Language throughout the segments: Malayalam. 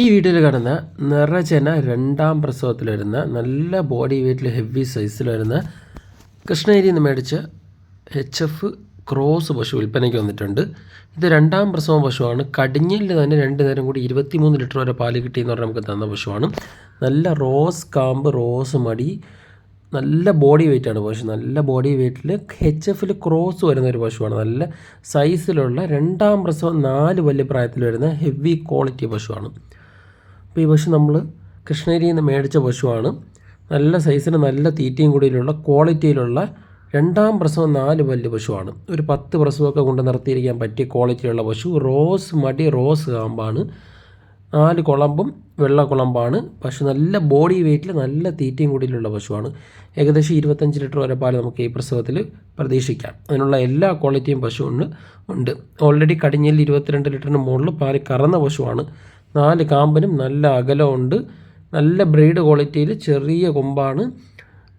ഈ വീഡിയോയിൽ കാണുന്ന നിറചന രണ്ടാം പ്രസവത്തിൽ വരുന്ന നല്ല ബോഡി വെയ്റ്റിൽ ഹെവി സൈസിൽ വരുന്ന കൃഷ്ണഗിരിയിൽ നിന്ന് മേടിച്ച എച്ച് എഫ് ക്രോസ് പശു വിൽപ്പനയ്ക്ക് വന്നിട്ടുണ്ട്. ഇത് രണ്ടാം പ്രസവം പശുവാണ്. കടിഞ്ഞിൽ തന്നെ രണ്ട് നേരം കൂടി ഇരുപത്തിമൂന്ന് ലിറ്റർ വരെ പാൽ കിട്ടിയെന്ന് പറഞ്ഞാൽ നമുക്ക് തന്ന പശുവാണ്. നല്ല റോസ് കാമ്പ് റോസ് മടി നല്ല ബോഡി വെയിറ്റാണ് പശു. നല്ല ബോഡി വെയിറ്റിൽ എച്ച് എഫിൽ ക്രോസ് വരുന്ന ഒരു പശുവാണ്. നല്ല സൈസിലുള്ള രണ്ടാം പ്രസവം നാല് വലിയ പ്രായത്തിൽ വരുന്ന ഹെവി ക്വാളിറ്റി പശുവാണ്. അപ്പോൾ ഈ പശു നമ്മൾ കൃഷ്ണഗിരിയിൽ നിന്ന് മേടിച്ച പശുവാണ്. നല്ല സൈസിന് നല്ല തീറ്റയും കൂടിയിലുള്ള ക്വാളിറ്റിയിലുള്ള രണ്ടാം പ്രസവം നാല് വലിയ പശുവാണ്. ഒരു പത്ത് പ്രസവമൊക്കെ കൊണ്ട് നിർത്തിയിരിക്കാൻ പറ്റിയ ക്വാളിറ്റിയുള്ള പശു. റോസ് മടി റോസ് കാമ്പാണ്. നാല് കുളമ്പും വെള്ള കുളമ്പാണ്. പശു നല്ല ബോഡി വെയ്റ്റിൽ നല്ല തീറ്റയും കൂടിയിലുള്ള പശുവാണ്. ഏകദേശം ഇരുപത്തഞ്ച് ലിറ്റർ വരെ പാൽ നമുക്ക് ഈ പ്രസവത്തിൽ പ്രതീക്ഷിക്കാം. അതിനുള്ള എല്ലാ ക്വാളിറ്റിയും പശുവിന് ഉണ്ട്. ഓൾറെഡി കടിഞ്ഞിൽ ഇരുപത്തിരണ്ട് ലിറ്ററിന് മുകളിൽ പാൽ കറന്ന പശുവാണ്. നാല് കാമ്പിനും നല്ല അകലമുണ്ട്. നല്ല ബ്രീഡ് ക്വാളിറ്റിയിൽ ചെറിയ കൊമ്പാണ്.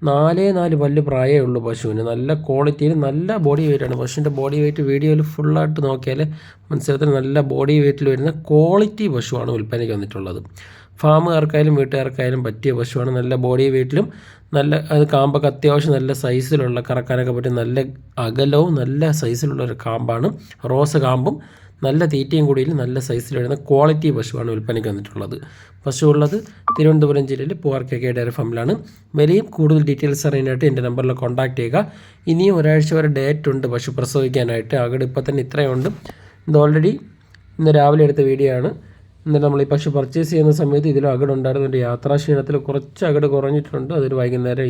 നാലേ നാല് പല്ല് പ്രായമേ ഉള്ളൂ പശുവിന്. നല്ല ക്വാളിറ്റിയിൽ നല്ല ബോഡി വെയിറ്റാണ് പശുവിന്റെ ബോഡി വെയിറ്റ് വീഡിയോയിൽ ഫുള്ളായിട്ട് നോക്കിയാൽ മനസ്സിലാക്കി നല്ല ബോഡി വെയിറ്റിൽ വരുന്ന ക്വാളിറ്റി പശുവാണ് വിൽപ്പനയ്ക്ക് വന്നിട്ടുള്ളത്. ഫാമുകാർക്കായാലും വീട്ടുകാർക്കായാലും പറ്റിയ പശുവാണ്. നല്ല ബോഡി വെയിറ്റിലും നല്ല അത് കാമ്പൊക്കെ അത്യാവശ്യം നല്ല സൈസിലുള്ള കറക്കാനൊക്കെ പറ്റിയ നല്ല അകലവും നല്ല സൈസിലുള്ള ഒരു കാമ്പാണ്. റോസ് കാമ്പും നല്ല തീറ്റയും കൂടിയിൽ നല്ല സൈസിൽ വരുന്ന ക്വാളിറ്റി പശുവാണ് വിൽപ്പനയ്ക്ക് വന്നിട്ടുള്ളത്. പശു ഉള്ളത് തിരുവനന്തപുരം ജില്ലയിൽ പൂവാർക്കെ ഡയറി ഫാമിലാണ്. വിലയും കൂടുതൽ ഡീറ്റെയിൽസ് അറിയാനായിട്ട് എന്റെ നമ്പറിൽ കോൺടാക്ട് ചെയ്യുക. ഇനിയും ഒരാഴ്ച വരെ ഡേറ്റ് ഉണ്ട് പശു പ്രസവിക്കാനായിട്ട്. അകട് ഇപ്പോൾ തന്നെ ഇത്രയുണ്ട് ഇത് ഓൾറെഡി ഇന്ന് രാവിലെ എടുത്ത വീഡിയോ ആണ്. എന്നിട്ട് നമ്മൾ ഈ പശു പർച്ചേസ് ചെയ്യുന്ന സമയത്ത് ഇതിലും അകട് ഉണ്ടായിരുന്നുണ്ട് യാത്രാക്ഷീണത്തിൽ കുറച്ച് അകട് കുറഞ്ഞിട്ടുണ്ട്. അതൊരു വൈകുന്നേരം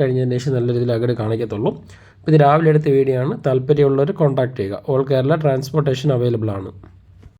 കഴിഞ്ഞതിന് ശേഷം നല്ല രീതിയിൽ അകട് കാണിക്കത്തുള്ളൂ. ഇത് രാവിലെ എടുത്ത വീഡിയോ ആണ്. താല്പര്യമുള്ളവർ കോൺടാക്ട് ചെയ്യുക. ഓൾ കേരള ട്രാൻസ്പോർട്ടേഷൻ അവൈലബിൾ ആണ്.